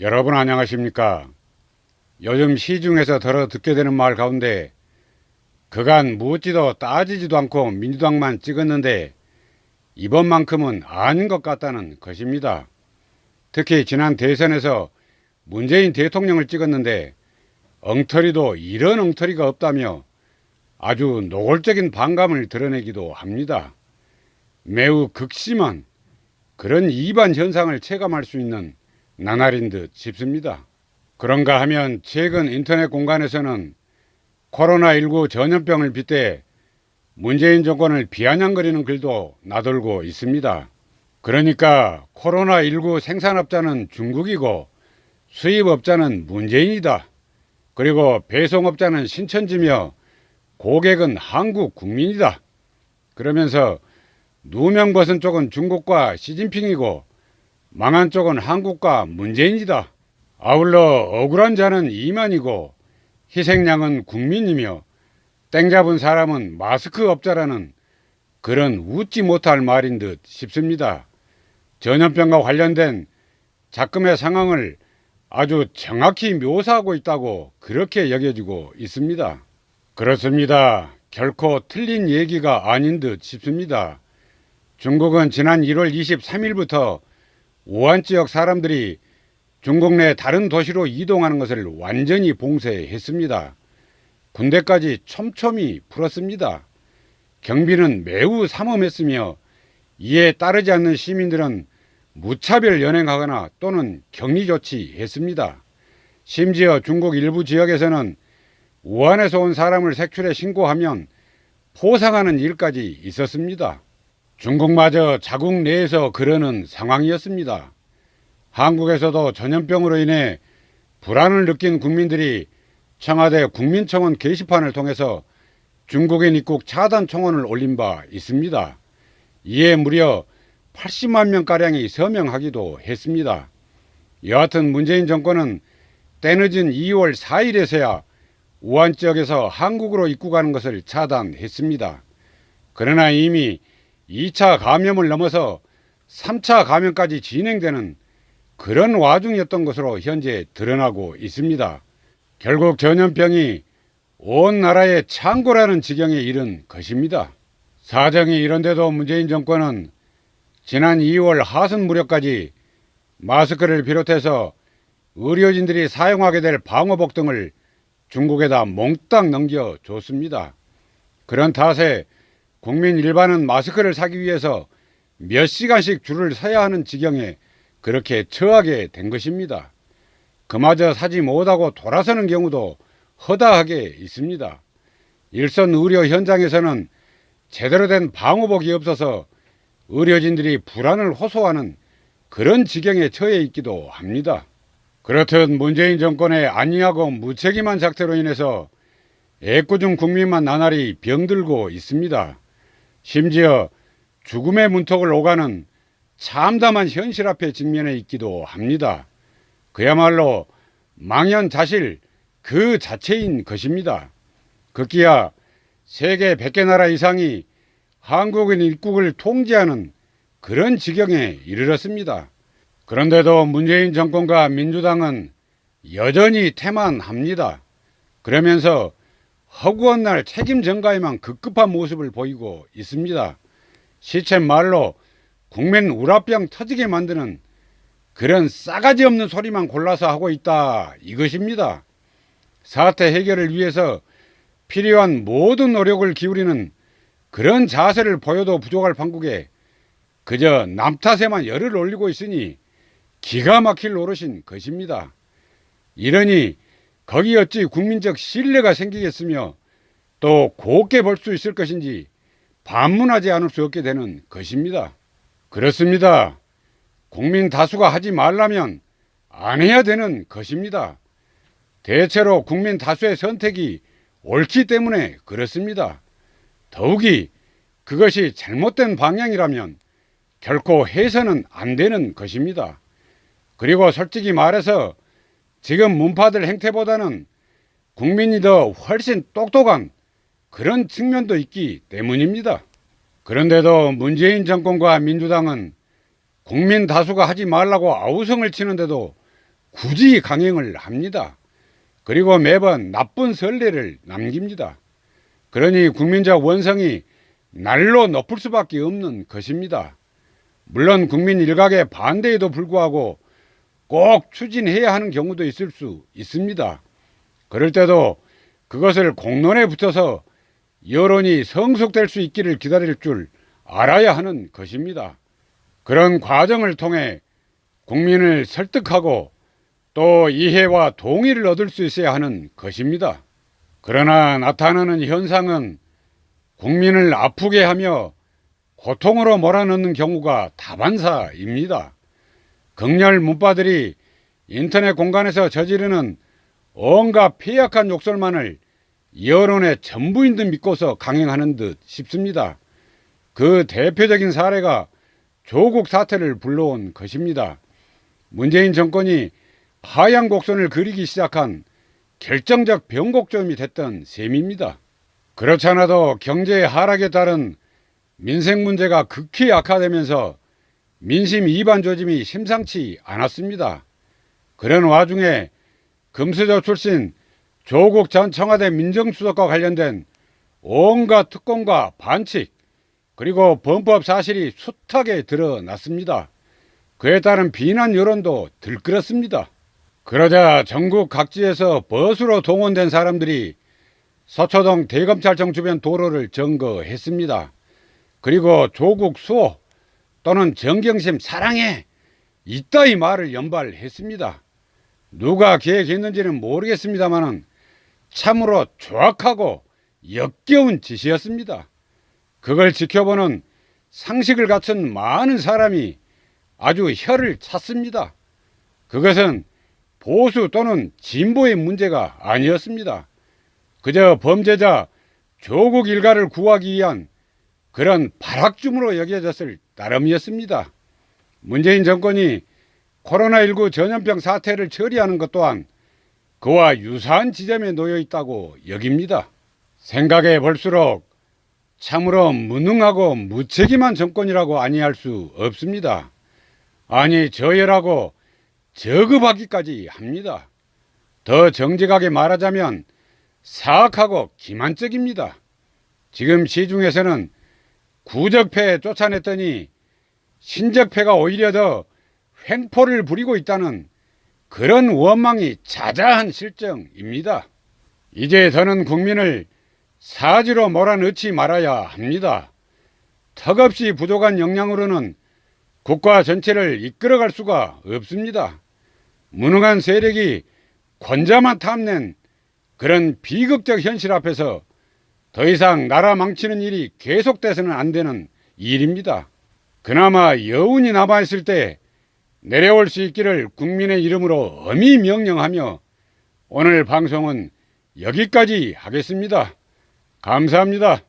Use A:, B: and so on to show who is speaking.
A: 여러분 안녕하십니까? 요즘 시중에서 들어 듣게 되는 말 가운데 그간 묻지도 따지지도 않고 민주당만 찍었는데 이번만큼은 아닌 것 같다는 것입니다. 특히 지난 대선에서 문재인 대통령을 찍었는데 엉터리도 이런 엉터리가 없다며 아주 노골적인 반감을 드러내기도 합니다. 매우 극심한 그런 이반 현상을 체감할 수 있는 나날인 듯 싶습니다. 그런가 하면 최근 인터넷 공간에서는 코로나19 전염병을 빗대 문재인 정권을 비아냥거리는 글도 나돌고 있습니다. 그러니까 코로나19 생산업자는 중국이고 수입업자는 문재인이다. 그리고 배송업자는 신천지며 고객은 한국 국민이다. 그러면서 누명 벗은 쪽은 중국과 시진핑이고 망한 쪽은 한국과 문재인이다. 아울러 억울한 자는 이만이고 희생양은 국민이며 땡 잡은 사람은 마스크 업자라는 그런 웃지 못할 말인 듯 싶습니다. 전염병과 관련된 작금의 상황을 아주 정확히 묘사하고 있다고 그렇게 여겨지고 있습니다. 그렇습니다. 결코 틀린 얘기가 아닌 듯 싶습니다. 중국은 지난 1월 23일부터 우한 지역 사람들이 중국 내 다른 도시로 이동하는 것을 완전히 봉쇄했습니다. 군대까지 촘촘히 풀었습니다. 경비는 매우 삼엄했으며 이에 따르지 않는 시민들은 무차별 연행하거나 또는 격리 조치했습니다. 심지어 중국 일부 지역에서는 우한에서 온 사람을 색출해 신고하면 포상하는 일까지 있었습니다. 중국마저 자국 내에서 그러는 상황이었습니다. 한국에서도 전염병으로 인해 불안을 느낀 국민들이 청와대 국민청원 게시판을 통해서 중국인 입국 차단 청원을 올린 바 있습니다. 이에 무려 80만 명가량이 서명하기도 했습니다. 여하튼 문재인 정권은 때늦은 2월 4일에서야 우한 지역에서 한국으로 입국하는 것을 차단했습니다. 그러나 이미 2차 감염을 넘어서 3차 감염까지 진행되는 그런 와중이었던 것으로 현재 드러나고 있습니다. 결국 전염병이 온 나라의 창고라는 지경에 이른 것입니다. 사정이 이런데도 문재인 정권은 지난 2월 하순 무렵까지 마스크를 비롯해서 의료진들이 사용하게 될 방호복 등을 중국에다 몽땅 넘겨줬습니다. 그런 탓에 국민 일반은 마스크를 사기 위해서 몇 시간씩 줄을 서야 하는 지경에 그렇게 처하게 된 것입니다. 그마저 사지 못하고 돌아서는 경우도 허다하게 있습니다. 일선 의료 현장에서는 제대로 된 방호복이 없어서 의료진들이 불안을 호소하는 그런 지경에 처해 있기도 합니다. 그렇듯 문재인 정권의 안이하고 무책임한 작태로 인해서 애꿎은 국민만 나날이 병들고 있습니다. 심지어 죽음의 문턱을 오가는 참담한 현실 앞에 직면해 있기도 합니다. 그야말로 망연자실 그 자체인 것입니다. 급기야 세계 100개 나라 이상이 한국인 입국을 통제하는 그런 지경에 이르렀습니다. 그런데도 문재인 정권과 민주당은 여전히 태만합니다. 그러면서 허구한 날 책임 전가에만 급급한 모습을 보이고 있습니다. 시체 말로 국민 우라병 터지게 만드는 그런 싸가지 없는 소리만 골라서 하고 있다 이것입니다. 사태 해결을 위해서 필요한 모든 노력을 기울이는 그런 자세를 보여도 부족할 판국에 그저 남 탓에만 열을 올리고 있으니 기가 막힐 노릇인 것입니다. 이러니 거기 어찌 국민적 신뢰가 생기겠으며 또 곱게 볼 수 있을 것인지 반문하지 않을 수 없게 되는 것입니다. 그렇습니다. 국민 다수가 하지 말라면 안 해야 되는 것입니다. 대체로 국민 다수의 선택이 옳기 때문에 그렇습니다. 더욱이 그것이 잘못된 방향이라면 결코 해서는 안 되는 것입니다. 그리고 솔직히 말해서 지금 문파들 행태보다는 국민이 더 훨씬 똑똑한 그런 측면도 있기 때문입니다. 그런데도 문재인 정권과 민주당은 국민 다수가 하지 말라고 아우성을 치는데도 굳이 강행을 합니다. 그리고 매번 나쁜 선례를 남깁니다. 그러니 국민적 원성이 날로 높을 수밖에 없는 것입니다. 물론 국민 일각의 반대에도 불구하고 꼭 추진해야 하는 경우도 있을 수 있습니다. 그럴 때도 그것을 공론에 붙여서 여론이 성숙될 수 있기를 기다릴 줄 알아야 하는 것입니다. 그런 과정을 통해 국민을 설득하고 또 이해와 동의를 얻을 수 있어야 하는 것입니다. 그러나 나타나는 현상은 국민을 아프게 하며 고통으로 몰아넣는 경우가 다반사입니다. 극렬 문파들이 인터넷 공간에서 저지르는 온갖 폐약한 욕설만을 여론의 전부인 듯 믿고서 강행하는 듯 싶습니다. 그 대표적인 사례가 조국 사태를 불러온 것입니다. 문재인 정권이 하향 곡선을 그리기 시작한 결정적 변곡점이 됐던 셈입니다. 그렇지 않아도 경제 하락에 따른 민생 문제가 극히 악화되면서 민심 이반 조짐이 심상치 않았습니다. 그런 와중에 금수저 출신 조국 전 청와대 민정수석과 관련된 온갖 특권과 반칙 그리고 범법 사실이 숱하게 드러났습니다. 그에 따른 비난 여론도 들끓었습니다. 그러자 전국 각지에서 버스로 동원된 사람들이 서초동 대검찰청 주변 도로를 점거했습니다. 그리고 조국 수호 또는 정경심 사랑해 이따위 말을 연발했습니다. 누가 계획했는지는 모르겠습니다만은 참으로 조악하고 역겨운 짓이었습니다. 그걸 지켜보는 상식을 갖춘 많은 사람이 아주 혀를 찼습니다. 그것은 보수 또는 진보의 문제가 아니었습니다. 그저 범죄자 조국 일가를 구하기 위한 그런 발악줌으로 여겨졌을 따름이었습니다. 문재인 정권이 코로나19 전염병 사태를 처리하는 것 또한 그와 유사한 지점에 놓여 있다고 여깁니다. 생각해 볼수록 참으로 무능하고 무책임한 정권이라고 아니할 수 없습니다. 아니 저열하고 저급하기까지 합니다. 더 정직하게 말하자면 사악하고 기만적입니다. 지금 시중에서는 구적패 쫓아냈더니 신적패가 오히려 더 횡포를 부리고 있다는 그런 원망이 자자한 실정입니다. 이제 더는 국민을 사지로 몰아넣지 말아야 합니다. 턱없이 부족한 역량으로는 국가 전체를 이끌어갈 수가 없습니다. 무능한 세력이 권자만 탐낸 그런 비극적 현실 앞에서 더 이상 나라 망치는 일이 계속돼서는 안 되는 일입니다. 그나마 여운이 남아있을 때 내려올 수 있기를 국민의 이름으로 엄히 명령하며 오늘 방송은 여기까지 하겠습니다. 감사합니다.